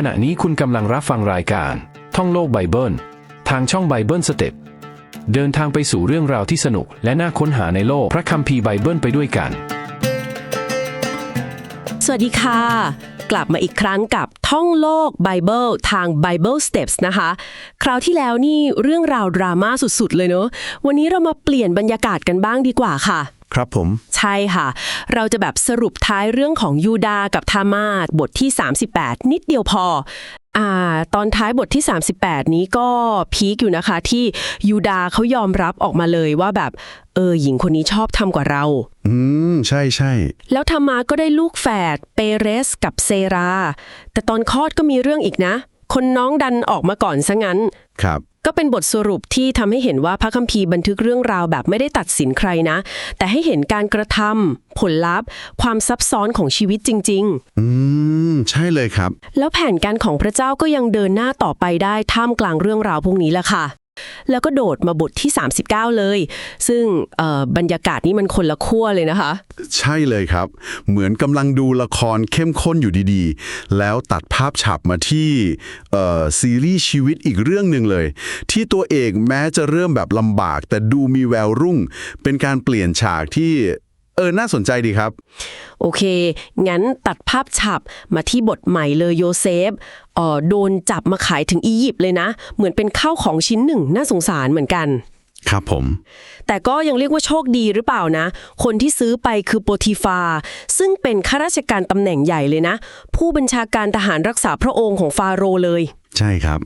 ขณะนี้คุณกำลังรับฟังรายการ ท่องโลกไบเบิล ทางช่องไบเบิลสเต็ปเดินทางไปสู่เรื่องราวที่สนุก และน่าค้นหาในโลกพระคัมภีร์ไบเบิลไปด้วยกัน สวัสดีค่ะ กลับมาอีกครั้งกับท่องโลกไบเบิลทาง Bible Steps นะคะ คราวที่แล้วนี่เรื่องราวดราม่าสุดๆ เลยเนอะวันนี้เรามาเปลี่ยนบรรยากาศกันบ้างดีกว่าค่ะ ครับผม ใช่ค่ะ เราจะแบบสรุปท้ายเรื่องของยูดากับทามาสบทที่ 38 นิดเดียวพออ่าตอนท้ายบทที่ 38 นี้ก็พีคอยู่นะคะ ที่ยูดาเขายอมรับออกมาเลยว่าแบบเออหญิงคนนี้ชอบทำกว่าเรา อืม ใช่ใช่ แล้วทามาก็ได้ลูกแฝดเปเรสกับเซรา แต่ตอนคลอดก็มีเรื่องอีกนะ คนน้องดันออกมาก่อนซะงั้น ครับ ก็เป็นบทสรุปที่ทำให้เห็นว่าพระคัมภีร์บันทึกเรื่องราวแบบไม่ได้ตัดสินใครนะ แต่ให้เห็นการกระทำผลลัพธ์ ความซับซ้อนของชีวิตจริง อืม ใช่เลยครับ ๆ แล้วแผนการของพระเจ้าก็ยังเดินหน้าต่อไปได้ท่ามกลางเรื่องราวพวกนี้แหละค่ะ แล้วก็โดดมาบทที่ 39 เลย ซึ่งบรรยากาศนี้มันคนละขั้วเลยนะคะ ใช่เลยครับ เหมือนกำลังดูละครเข้มข้นอยู่ดีๆ แล้วตัดภาพฉับมาที่ซีรีส์ชีวิตอีกเรื่องหนึ่งเลย ที่ตัวเอกแม้จะเริ่มแบบลำบาก แต่ดูมีแววรุ่ง เป็นการเปลี่ยนฉากที่ เออ น่าสนใจดีครับ โอเค งั้นตัดภาพฉับมาที่บทใหม่เลยโยเซฟเอ่อโดนจับมาขายถึงอียิปต์เลยนะ เหมือนเป็นข้าวของชิ้นหนึ่ง น่าสงสารเหมือนกัน ครับผม แต่ก็ยังเรียกว่าโชคดีหรือเปล่านะ คนที่ซื้อไปคือโปรติฟา ซึ่งเป็นข้าราชการตำแหน่งใหญ่เลยนะ ผู้บัญชาการทหารรักษาพระองค์ของฟาโรห์เลย ใช่ครับ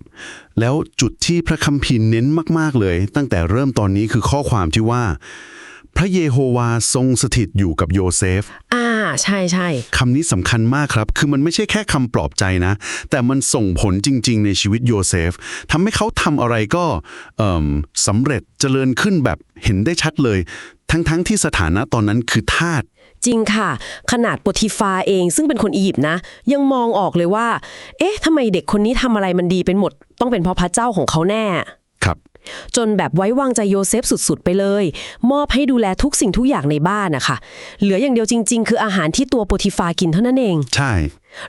แล้วจุดที่พระคัมภีร์เน้นมาก ๆ เลย ตั้งแต่เริ่มตอนนี้คือข้อความที่ว่าพ ระเยโฮวาทรงสถิตอยู่กับโยเซฟ อ่า ใช่ใช่คำนี้สำคัญมากครับ คือมันไม่ใช่แค่คำปลอบใจนะ แต่มันส่งผลจริง ๆ ในชีวิตโยเซฟทำให้เขาทำอะไรก็เอิ่มสำเร็จเจริญขึ้นแบบเห็นได้ชัดเลย ทั้งๆที่สถานะตอนนั้นคือทาสจริงค่ะ ขนาดโปรติฟาเองซึ่งเป็นคนอียิปต์นะ ยังมองออกเลยว่า เอ๊ะทำไมเด็กคนนี้ทำอะไรมันดีเป็นหมด ต้องเป็นเพราะพระเจ้าของเขาแน่ครับ จนแบบไว้วางใจโยเซฟสุดๆ ไปเลย มอบให้ดูแลทุกสิ่งทุกอย่างในบ้านนะคะเหลืออย่างเดียวจริง ๆ คืออาหารที่ตัวโปรติฟากินเท่านั้นเอง ใช่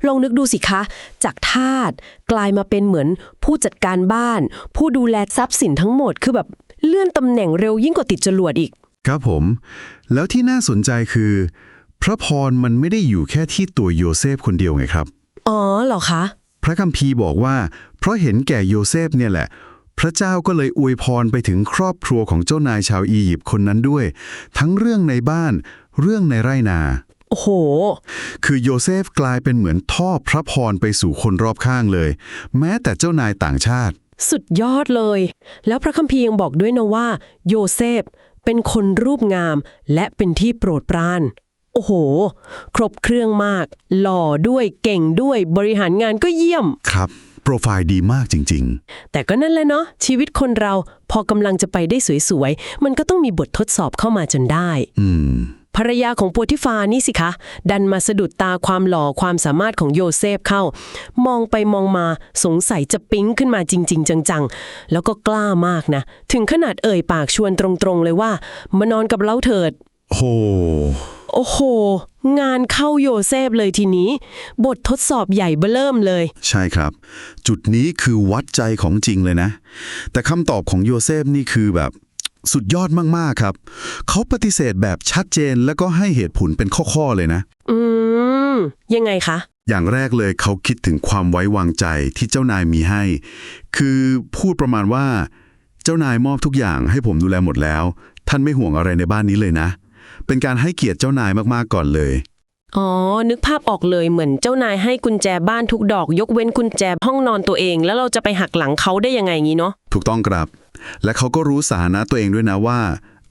ลองนึกดูสิคะ จากทาสกลายมาเป็นเหมือนผู้จัดการบ้าน ผู้ดูแลทรัพย์สินทั้งหมด คือแบบเลื่อนตำแหน่งเร็วยิ่งกว่าติดจรวดอีก ครับผม แล้วที่น่าสนใจคือ พระพรมันไม่ได้อยู่แค่ที่ตัวโยเซฟคนเดียวไงครับ อ๋อเหรอคะ พระคัมภีร์บอกว่า เพราะเห็นแก่โยเซฟเนี่ยแหละ พระเจ้าก็เลยอวยพรไปถึงครอบครัวของเจ้านายชาวอียิปต์คนนั้นด้วย ทั้งเรื่องในบ้าน เรื่องในไร่นา โอ้โห คือโยเซฟกลายเป็นเหมือนท่อพระพรไปสู่คนรอบข้างเลย แม้แต่เจ้านายต่างชาติ สุดยอดเลย แล้วพระคัมภีร์ยังบอกด้วยนะว่า โยเซฟเป็นคนรูปงาม และเป็นที่โปรดปรานโอ้โห ครบเครื่องมาก หล่อด้วยเก่งด้วยบริหารงานก็เยี่ยมครับ โปรไฟล์ดีมากจริง แต่ก็นั่นแหละเนาะชีวิตคนเราพอกำลังจะไปได้สวยๆ มันก็ต้องมีบททดสอบเข้ามาจนได้ ๆ อืม ภรรยาของโปรติฟานี่สิคะ ดันมาสะดุดตาความหล่อความสามารถของโยเซฟเข้า มองไปมองมาสงสัยจะปิ๊งขึ้นมาจริง ๆ จังๆ แล้วก็กล้ามากนะ ถึงขนาดเอ่ยปากชวนตรงๆเลยว่า มานอนกับเราเถิด โห โอ้โห งานเข้าโยเซฟเลยทีนี้ บททดสอบใหญ่เบ้อเริ่มเลย ใช่ครับ จุดนี้คือวัดใจของจริงเลยนะ แต่คำตอบของโยเซฟนี่คือแบบสุดยอดมาก ๆ ครับ เขาปฏิเสธแบบชัดเจนแล้วก็ให้เหตุผลเป็นข้อ ๆ เลยนะ อืม ยังไงคะ อย่างแรกเลยเขาคิดถึงความไว้วางใจที่เจ้านายมีให้ คือพูดประมาณว่า เจ้านายมอบทุกอย่างให้ผมดูแลหมดแล้ว ท่านไม่ห่วงอะไรในบ้านนี้เลยนะ เป็นการให้เกียรติเจ้านายมากๆก่อนเลย อ๋อ นึกภาพออกเลยเหมือนเจ้านายให้กุญแจบ้านทุกดอก ยกเว้นกุญแจห้องนอนตัวเอง แล้วเราจะไปหักหลังเขาได้ยังไงงี้เนาะ ถูกต้องครับ และเขาก็รู้สถานะตัวเองด้วยนะว่า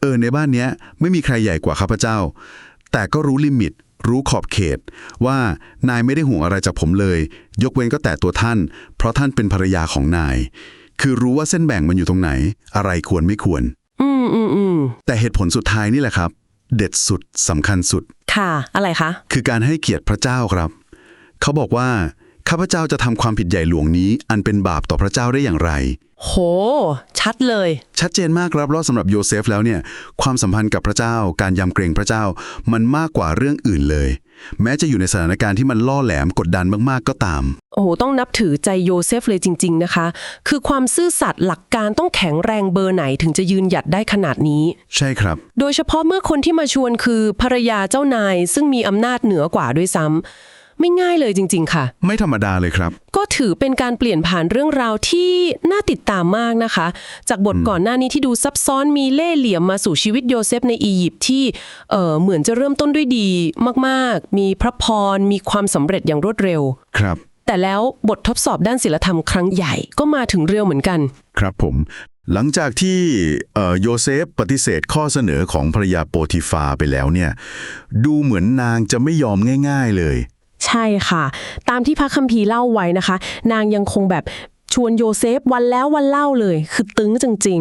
เออในบ้านเนี้ยไม่มีใครใหญ่กว่าข้าพเจ้า แต่ก็รู้ลิมิต รู้ขอบเขต ว่านายไม่ได้ห่วงอะไรจากผมเลย ยกเว้นก็แต่ตัวท่าน เพราะท่านเป็นภรรยาของนาย คือรู้ว่าเส้นแบ่งมันอยู่ตรงไหน อะไรควรไม่ควร อืมอืมอืมแต่เหตุผลสุดท้ายนี่แหละครับ เด็ดสุดสำคัญสุด ค่ะ อะไรคะ คือการให้เกียรติพระเจ้าครับ เขาบอกว่า ข้าพเจ้าจะทำความผิดใหญ่หลวงนี้ อันเป็นบาปต่อพระเจ้าได้อย่างไร โห ชัดเลย ชัดเจนมากครับแล้วสำหรับโยเซฟแล้วเนี่ย ความสัมพันธ์กับพระเจ้า การยำเกรงพระเจ้า มันมากกว่าเรื่องอื่นเลย แม้จะอยู่ในสถานการณ์ที่มันล่อแหลมกดดันมากๆก็ตาม โอ้โห ต้องนับถือใจโยเซฟเลยจริง ๆ นะคะ คือความซื่อสัตย์หลักการต้องแข็งแรงเบอร์ไหนถึงจะยืนหยัดได้ขนาดนี้ ใช่ครับ โดยเฉพาะเมื่อคนที่มาชวนคือภรรยาเจ้านายซึ่งมีอำนาจเหนือกว่าด้วยซ้ำ ไม่ง่ายเลยจริง ๆ ค่ะ ไม่ธรรมดาเลยครับ ก็ถือเป็นการเปลี่ยนผ่านเรื่องราวที่น่าติดตามมากนะคะ จากบทก่อนหน้านี้ที่ดูซับซ้อนมีเล่ห์เหลี่ยมมาสู่ชีวิตโยเซฟในอียิปต์ที่เอ่อเหมือนจะเริ่มต้นด้วยดีมากๆ มีพระพรมีความสำเร็จอย่างรวดเร็ว ครับ แต่แล้วบททดสอบด้านศิลธรรมครั้งใหญ่ก็มาถึงเร็วเหมือนกัน ครับผม หลังจากที่เอ่อโยเซฟปฏิเสธข้อเสนอของภรรยาโปรติฟาไปแล้วเนี่ย ดูเหมือนนางจะไม่ยอมง่าย ๆเลย ใช่ค่ะ ตามที่พระคัมภีร์เล่าไว้นะคะ นางยังคงแบบชวนโยเซฟวันแล้ววันเล่าเลย คือตึงจริง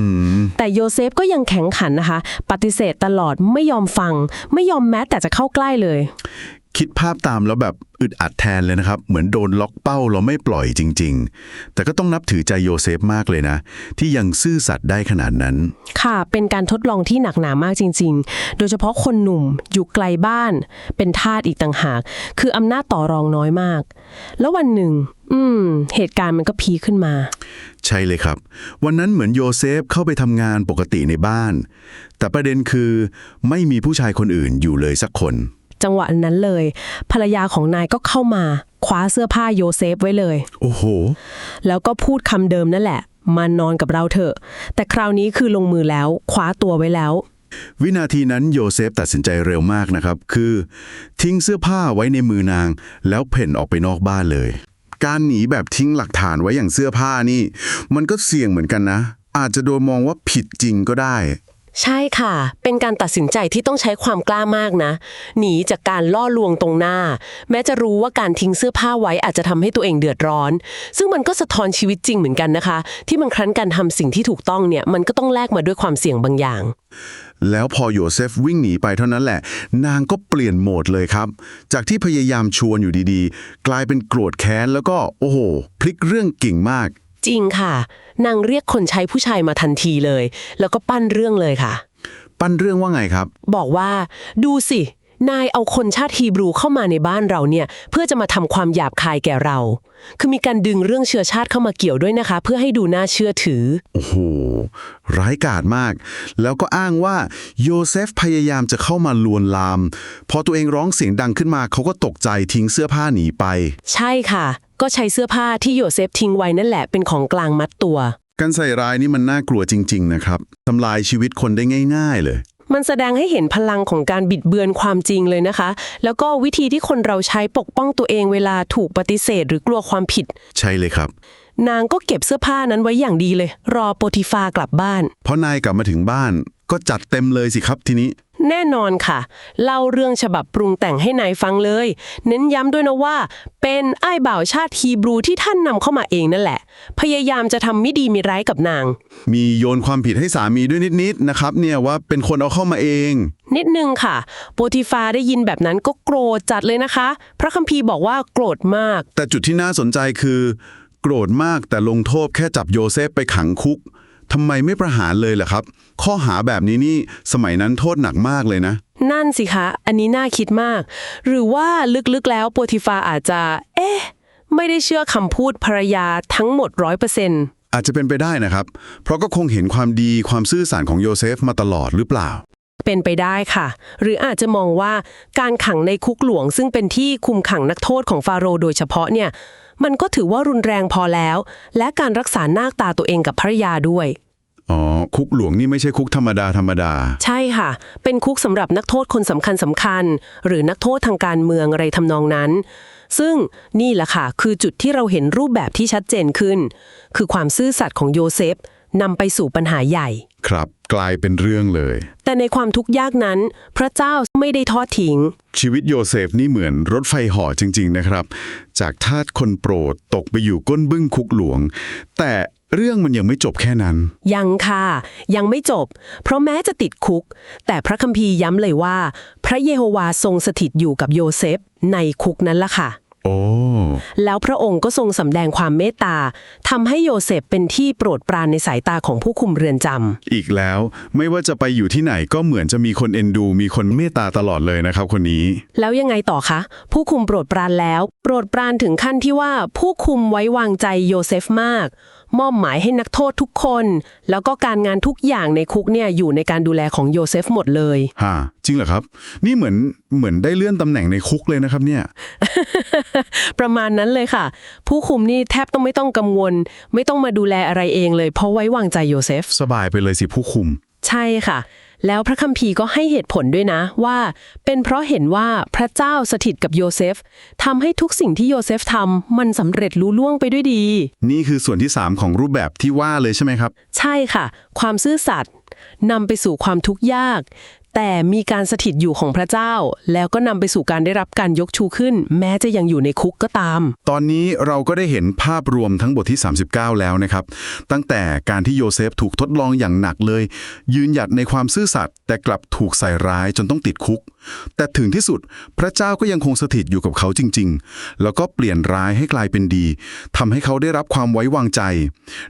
ๆแต่โยเซฟก็ยังแข็งขันนะคะ ปฏิเสธตลอดไม่ยอมฟัง ไม่ยอมแม้แต่จะเข้าใกล้เลย คิดภาพตามแล้วแบบอึดอัดแทนเลยนะครับ เหมือนโดนล็อกเป้าเราไม่ปล่อยจริง ๆ แต่ก็ต้องนับถือใจโยเซฟมากเลยนะ ที่ยังซื่อสัตย์ได้ขนาดนั้น ค่ะ เป็นการทดลองที่หนักหนามากจริง ๆ โดยเฉพาะคนหนุ่มอยู่ไกลบ้าน เป็นทาสอีกต่างหาก คืออำนาจต่อรองน้อยมาก แล้ววันหนึ่ง อืม เหตุการณ์มันก็พีคขึ้นมา ใช่เลยครับ วันนั้นเหมือนโยเซฟเข้าไปทำงานปกติในบ้าน แต่ประเด็นคือไม่มีผู้ชายคนอื่นอยู่เลยสักคน จังหวะนั้นเลย ภรรยาของนายก็เข้ามาคว้าเสื้อผ้าโยเซฟไว้เลย โอ้โห แล้วก็พูดคำเดิมนั่นแหละ มานอนกับเราเถอะ แต่คราวนี้คือลงมือแล้ว คว้าตัวไว้แล้ว วินาทีนั้นโยเซฟตัดสินใจเร็วมากนะครับ คือ ทิ้งเสื้อผ้าไว้ในมือนาง แล้วเพ่นออกไปนอกบ้านเลย การหนีแบบทิ้งหลักฐานไว้อย่างเสื้อผ้านี่ มันก็เสี่ยงเหมือนกันนะ อาจจะโดนมองว่าผิดจริงก็ได้ ใช่ค่ะ เป็นการตัดสินใจที่ต้องใช้ความกล้ามากนะ หนีจากการล่อลวงตรงหน้า แม้จะรู้ว่าการทิ้งเสื้อผ้าไว้อาจจะทำให้ตัวเองเดือดร้อน ซึ่งมันก็สะท้อนชีวิตจริงเหมือนกันนะคะ ที่บางครั้งการทำสิ่งที่ถูกต้องเนี่ย มันก็ต้องแลกมาด้วยความเสี่ยงบางอย่าง แล้วพอโยเซฟวิ่งหนีไปเท่านั้นแหละ นางก็เปลี่ยนโหมดเลยครับ จากที่พยายามชวนอยู่ดีๆ กลายเป็นโกรธแค้นแล้วก็โอ้โห พลิกเรื่องเก่งมาก จริงค่ะ นางเรียกคนใช้ผู้ชายมาทันทีเลย แล้วก็ปั้นเรื่องเลยค่ะ ปั้นเรื่องว่าไงครับ บอกว่า ดูสิ นายเอาคนชาติฮีบรูเข้ามาในบ้านเราเนี่ยเพื่อจะมาทำความหยาบคายแก่เรา คือมีการดึงเรื่องเชื้อชาติเข้ามาเกี่ยวด้วยนะคะ เพื่อให้ดูน่าเชื่อถือ โอ้โห ร้ายกาจมาก แล้วก็อ้างว่าโยเซฟพยายามจะเข้ามาลวนลาม พอตัวเองร้องเสียงดังขึ้นมาเขาก็ตกใจทิ้งเสื้อผ้าหนีไป ใช่ค่ะ ก็ใช้เสื้อผ้าที่โยเซฟทิ้งไว้นั่นแหละเป็นของกลางมัดตัว การใส่ร้ายนี่มันน่ากลัวจริง ๆ นะครับทำลายชีวิตคนได้ง่าย ๆ เลย มันแสดงให้เห็นพลังของการบิดเบือนความจริงเลยนะคะ แล้วก็วิธีที่คนเราใช้ปกป้องตัวเองเวลาถูกปฏิเสธ หรือกลัวความผิด ใช่เลยครับ นางก็เก็บเสื้อผ้านั้นไว้อย่างดีเลย รอโปรติฟากลับบ้าน พอนายกลับมาถึงบ้าน ก็จัดเต็มเลยสิครับทีนี้ แน่นอนค่ะ เล่าเรื่องฉบับปรุงแต่งให้นายฟังเลย เน้นย้ำด้วยนะว่า เป็นไอ้ายบ่าวชาติฮีบรูที่ท่านนำเข้ามาเองนั่นแหละ พยายามจะทำไม่ดีมีร้ายกับนาง มีโยนความผิดให้สามีด้วยนิด ๆ นะครับ เนี่ยว่าเป็นคนเอาเข้ามาเอง นิดนึงค่ะโปรติฟาได้ยินแบบนั้นก็โกรธจัดเลยนะคะ พระคัมภีร์บอกว่าโกรธมาก แต่จุดที่น่าสนใจคือ โกรธมากแต่ลงโทษแค่จับโยเซฟไปขังคุก ทำไมไม่ประหารเลยล่ะครับ ข้อหาแบบนี้นี่สมัยนั้นโทษหนักมากเลยนะ นั่นสิคะ อันนี้น่าคิดมาก หรือว่าลึกๆแล้วโปรติฟาอาจจะ เอ๊ะ ไม่ได้เชื่อคำพูดภรรยาทั้งหมดร้อยเปอร์เซ็นต์อาจจะเป็นไปได้นะครับ เพราะก็คงเห็นความดีความซื่อสัตย์ของโยเซฟมาตลอดหรือเปล่า เป็นไปได้ค่ะ หรืออาจจะมองว่าการขังในคุกหลวงซึ่งเป็นที่คุมขังนักโทษของฟาโรห์โดยเฉพาะเนี่ย มันก็ถือว่ารุนแรงพอแล้ว และการรักษาหน้าตาตัวเองกับภรรยาด้วย อ๋อ คุกหลวงนี่ไม่ใช่คุกธรรมดาธรรมดา ใช่ค่ะ เป็นคุกสำหรับนักโทษคนสำคัญสำคัญ หรือนักโทษทางการเมืองอะไรทำนองนั้น ซึ่งนี่แหละค่ะ คือจุดที่เราเห็นรูปแบบที่ชัดเจนขึ้น คือความซื่อสัตย์ของโยเซฟนำไปสู่ปัญหาใหญ่ ครับ กลายเป็นเรื่องเลย แต่ในความทุกข์ยากนั้น พระเจ้าไม่ได้ทอดทิ้ง ชีวิตโยเซฟนี่เหมือนรถไฟเหาะจริง ๆ นะครับ จากทาสคนโปรดตกไปอยู่ก้นบึ้งคุกหลวง แต่เรื่องมันยังไม่จบแค่นั้น ยังค่ะ ยังไม่จบ เพราะแม้จะติดคุก แต่พระคัมภีร์ย้ำเลยว่า พระเยโฮวาทรงสถิตอยู่กับโยเซฟในคุกนั้นล่ะค่ะ โอ้แล้วพระองค์ก็ทรงสำแดงความเมตตาทำให้โยเซฟเป็นที่โปรดปรานในสายตาของผู้คุมเรือนจำอีกแล้วไม่ว่าจะไปอยู่ที่ไหนก็เหมือนจะมีคนเอ็นดู มีคนเมตตาตลอดเลยนะครับคนนี้แล้วยังไงต่อคะ ผู้คุมโปรดปรานแล้ว โปรดปรานถึงขั้นที่ว่าผู้คุมไว้วางใจโยเซฟมาก มอบหมายให้นักโทษทุกคน แล้วก็การงานทุกอย่างในคุกเนี่ยอยู่ในการดูแลของโยเซฟหมดเลย ฮะจริงเหรอครับ นี่เหมือนเหมือนได้เลื่อนตำแหน่งในคุกเลยนะครับเนี่ย ประมาณนั้นเลยค่ะ ผู้คุมนี่แทบต้องไม่ต้องกังวล ไม่ต้องมาดูแลอะไรเองเลย เพราะไว้วางใจโยเซฟ สบายไปเลยสิผู้คุม ใช่ค่ะ แล้วพระคัมภีร์ก็ให้เหตุผลด้วยนะว่า เป็นเพราะเห็นว่าพระเจ้าสถิตกับโยเซฟทำให้ทุกสิ่งที่โยเซฟทำมันสำเร็จลุล่วงไปด้วยดี นี่คือส่วนที่ 3 ของรูปแบบที่ว่าเลยใช่ไหมครับ ใช่ค่ะ ความซื่อสัตย์นำไปสู่ความทุกข์ยาก แต่มีการสถิตอยู่ของพระเจ้า แล้วก็นำไปสู่การได้รับการยกชูขึ้น แม้จะยังอยู่ในคุกก็ตาม ตอนนี้เราก็ได้เห็นภาพรวมทั้งบทที่ 39 แล้วนะครับ ตั้งแต่การที่โยเซฟถูกทดลองอย่างหนักเลย ยืนหยัดในความซื่อสัตย์แต่กลับถูกใส่ร้ายจนต้องติดคุกแต่ถึงที่สุดพระเจ้าก็ยังคงสถิตอยู่กับเขาจริง ๆ แล้วก็เปลี่ยนร้ายให้กลายเป็นดีทำให้เขาได้รับความไว้วางใจ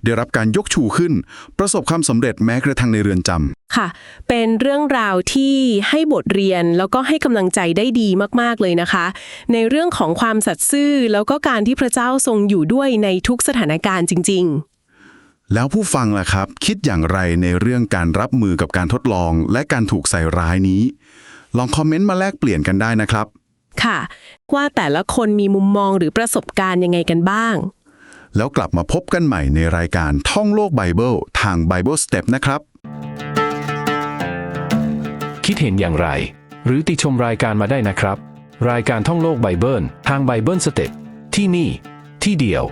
ได้รับการยกชูขึ้น ประสบความสำเร็จแม้กระทั่งในเรือนจำค่ะ เป็นเรื่องราวที่ให้บทเรียนแล้วก็ให้กำลังใจได้ดีมากๆเลยนะคะ ในเรื่องของความสัตย์ซื่อแล้วก็การที่พระเจ้าทรงอยู่ด้วยในทุกสถานการณ์จริง ๆแล้วผู้ฟังล่ะครับ คิดอย่างไรในเรื่องการรับมือกับการทดลองและการถูกใส่ร้ายนี้ ลองคอมเมนต์มาแลกเปลี่ยนกันได้นะครับ ค่ะ ว่าแต่ละคนมีมุมมองหรือประสบการณ์ยังไงกันบ้าง แล้วกลับมาพบกันใหม่ในรายการท่องโลกไบเบิลทาง Bible Step นะครับ คิดเห็นอย่างไร หรือติชมรายการมาได้นะครับ รายการท่องโลกไบเบิลทางไบเบิลสเต็ปที่นี่ ที่เดียว